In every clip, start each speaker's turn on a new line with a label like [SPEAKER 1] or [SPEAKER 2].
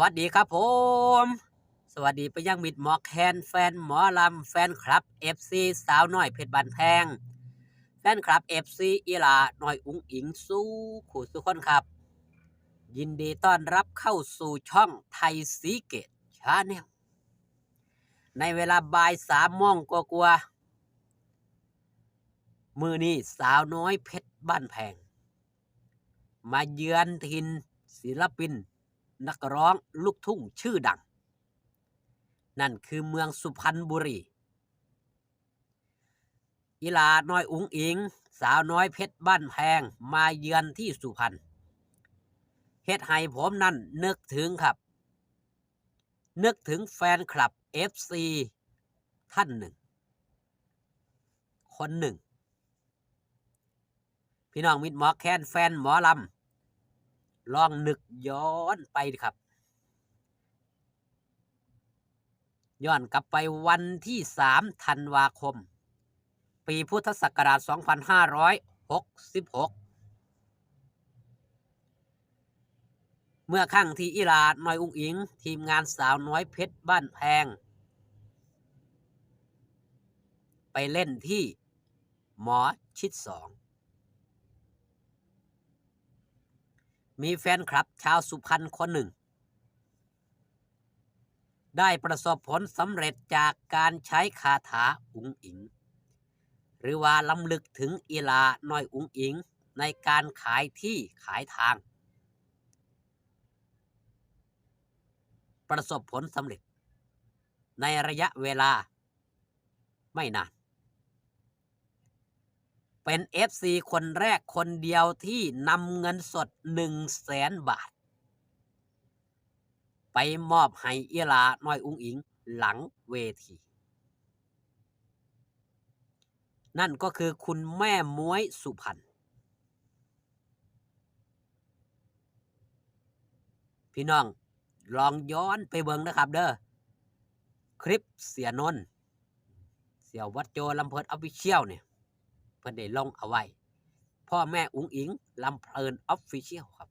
[SPEAKER 1] วัสดีครับผม สวัสดีไปยังมิดหมอแคนแฟนหมอลำแฟนคลับ FC สาวน้อยเพชรบันแพง แฟนคลับ FC อีหลาน้อยอุ้งอิงสู้ขู่สุคนครับ ยินดีต้อนรับเข้าสู่ช่องไทยสีเกตชาแนลในเวลาบ่ายสามโมงกว่าๆมือนี้สาวน้อยเพชรบ้านแพง มาเยือนทินศิลปิน นักร้องลูกทุ่งชื่อดัง นั่นคือเมืองสุพรรณบุรี อีลาน้อยอุ๋งอิง สาวน้อยเพชรบ้านแพงมาเยือนที่สุพรรณเฮ็ดให้ผมนั่นนึกถึงครับ นึกถึงแฟนคลับ FC ท่านหนึ่ง คนหนึ่ง พี่น้องมิดหมอแคนแฟนหมอลำ ลองนึกย้อนไปครับ ย้อนกลับไปวันที่สามธันวาคม ปีพุทธศักราช 2566 เมื่อครั้งที่อิลาดน้อยอุ้งอิง ทีมงานสาวน้อยเพชรบ้านแพง ไปเล่นที่หมอชิดสอง มีแฟนคลับชาวสุพรรณคนหนึ่ง ได้ประสบผลสำเร็จจากการใช้คาถาอุงอิง หรือว่าลำลึกถึงอีลาน้อยอุงอิงในการขายที่ขายทาง ประสบผลสำเร็จ ในระยะเวลาไม่นาน เป็น FC คนแรกคนเดียวที่นำเงินสด1 0 0 0 0แสนบาท ไปมอบให้เอีลาน้อยอุ้งอิงหลังเวที นั่นก็คือคุณแม่ม้วยสุพรรณพี่น้องลองย้อนไปเบิ่งนะครับเด้อคลิปเสียนนเสียววัดโจลำเพิดออฟฟิเชียลเนี่ย พิ่นได้ลงเอาไว้ พ่อแม่อุ๋งอิงลำเพลินออฟฟิเชียลครับ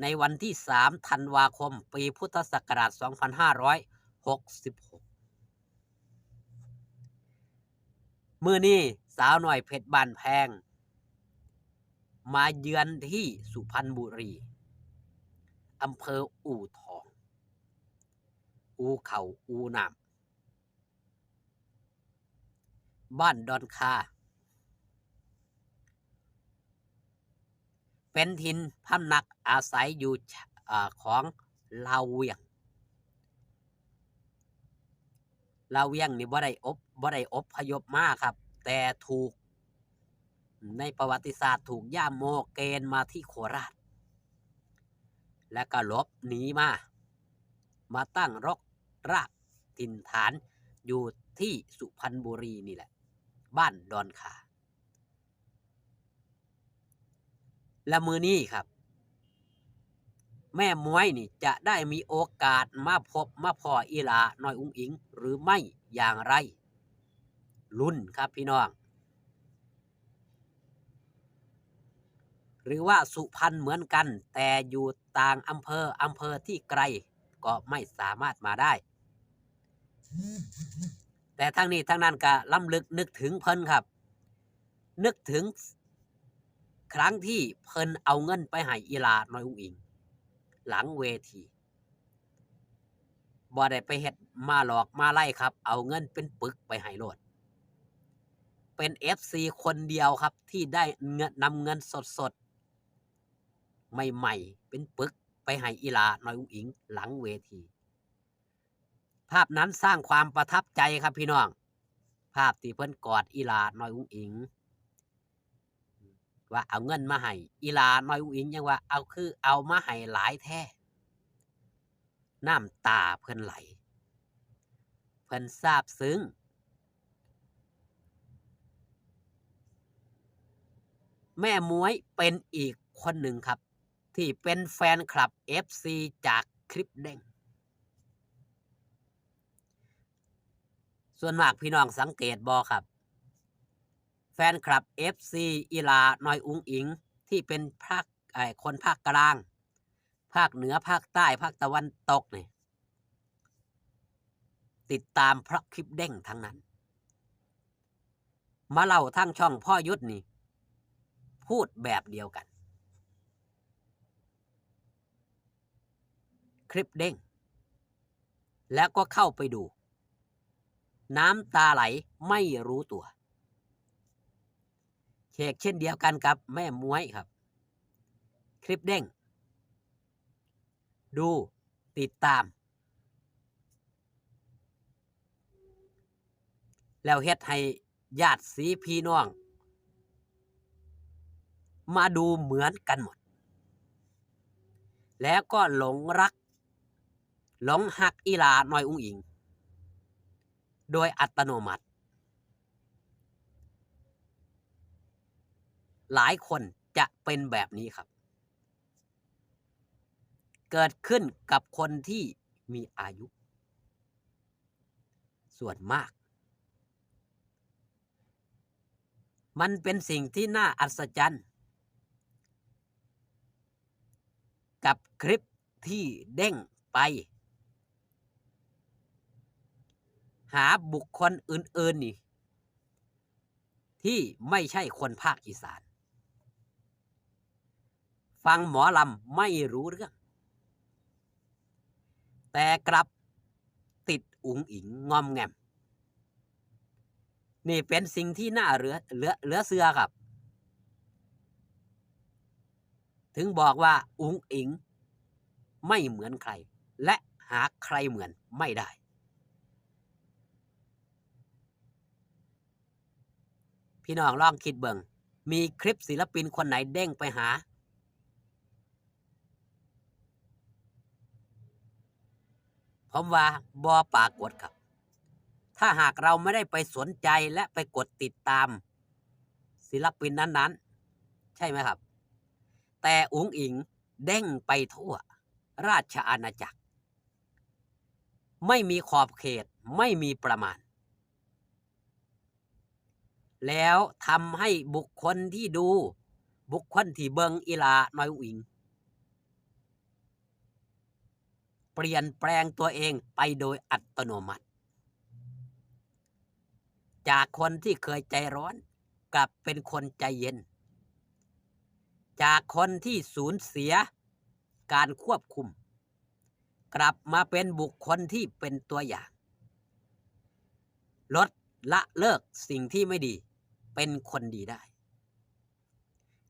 [SPEAKER 1] ในวันที่ 3 ธันวาคม ปีพุทธศักราช 2566 มือนี้สาวหน่อยเพชรบานแพง มาเยือนที่สุพรรณบุรีอำเภออู่ทอง อู่เขาอู่นามบ้านดอนคา เป็นทินพำนักอาศัยอยู่ของลาวเวียงลาวเวียงนี่บ่ได้อบบ่ได้อบพยพมาครับ แต่ถูก ในประวัติศาสตร์ถูกย่าโมเกณฑ์มาที่โคราช และก็หลบหนีมา มาตั้งรกรากถิ่นฐานอยู่ที่สุพรรณบุรีนี่แหละ บ้านดอนขา และมือนี้ครับ แม่มวยนี่จะได้มีโอกาสมาพบมาพออีลาน้อยอุ้งอิง หรือไม่อย่างไร รุ่นครับพี่น้อง หรือว่าสุพรรณเหมือนกัน แต่อยู่ต่างอำเภออำเภอที่ไกล ก็ไม่สามารถมาได้ แต่ทั้งนี้ทั้งนั้นก็ล้ำลึกนึกถึงเพิ่นครับ นึกถึง ครั้งที่เพิ่นเอาเงินไปให้อีลาน้อยอุ้งอิง หลังเวทีบ่ได้ไปเฮ็ดมาหลอกมาไล่ครับ เอาเงินเป็นปึกไปให้โลด เป็น FC คนเดียวครับที่ได้เงินนำเงินสดๆใหม่ๆ เป็นปึกไปให้อีลาน้อยอุ้งอิง หลังเวที ภาพนั้นสร้างความประทับใจครับพี่น้อง ภาพที่เพิ่นกอดอีลาน้อยอุ้งอิง ว่าเอาเงินมาให้อีลาน้อยอุ้งอิงยังว่าเอาคือเอามาให้หลายแท้น้ำตาเพิ่นไหล เพิ่นซาบซึ้งแม่มวยเป็นอีกคนหนึ่งครับ ที่เป็นแฟนคลับ FC จากคลิปเด้งส่วนมากพี่น้องสังเกตบอครับ แฟนคลับ FC อีลาน้อยอุงอิง ที่เป็นภาคไอคนภาคกลาง ภาคเหนือภาคใต้ภาคตะวันตกนี่ติดตามเพราะคลิปเด้งทั้งนั้น มาเล่าทั้งช่องพ่อยุทธนี่ พูดแบบเดียวกัน คลิปเด้ง แล้วก็เข้าไปดู น้ำตาไหลไม่รู้ตัว เชกเช่นเดียวกันกับแม่มวยครับ คลิปเด้ง ดูติดตาม แล้วเฮ็ดให้ญาติสีพี่น้อง มาดูเหมือนกันหมด แล้วก็หลงรัก หลงหักอีลาหน่อยอุ้งอิง โดยอัตโนมัติ หลายคนจะเป็นแบบนี้ครับ เกิดขึ้นกับคนที่มีอายุ ส่วนมาก มันเป็นสิ่งที่น่าอัศจรรย์ กับคลิปที่เด้งไป หาบุคคลอื่น ๆ นี่ ที่ไม่ใช่คนภาคอีสาน ฟังหมอลำไม่รู้เรื่อง แต่กลับติดอุ๋งอิงงอมแงม นี่เป็นสิ่งที่น่าเหลือเหลือเหลือเสือครับ ถึงบอกว่าอุ๋งอิงไม่เหมือนใคร และหาใครเหมือนไม่ได้ พี่น้องลองคิดเบิงมีคลิปศิลปินคนไหนเด้งไปหา ผมว่าบอปรากฏครับ ถ้าหากเราไม่ได้ไปสนใจและไปกดติดตาม ศิลปินนั้นๆ ใช่ไหมครับ แต่อุ๋งอิงเด้งไปทั่ว ราชอาณาจักร ไม่มีขอบเขตไม่มีประมาณ แล้วทำให้บุคคลที่ดู บุคคลที่เบิงอีลาน้อยอุ๋งอิง เปลี่ยนแปลงตัวเองไปโดยอัตโนมัติ จากคนที่เคยใจร้อน กลับเป็นคนใจเย็น จากคนที่สูญเสียการควบคุม กลับมาเป็นบุคคลที่เป็นตัวอย่าง ลดละเลิกสิ่งที่ไม่ดี เป็นคนดีได้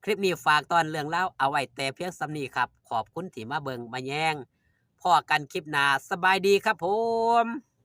[SPEAKER 1] คลิปนี้ฝากตอนเรื่องเล่าเอาไว้แต่เพียงสำนีครับ ขอบคุณที่มาเบิงมาแยง พ่อกันคลิปหนาสบายดีครับผม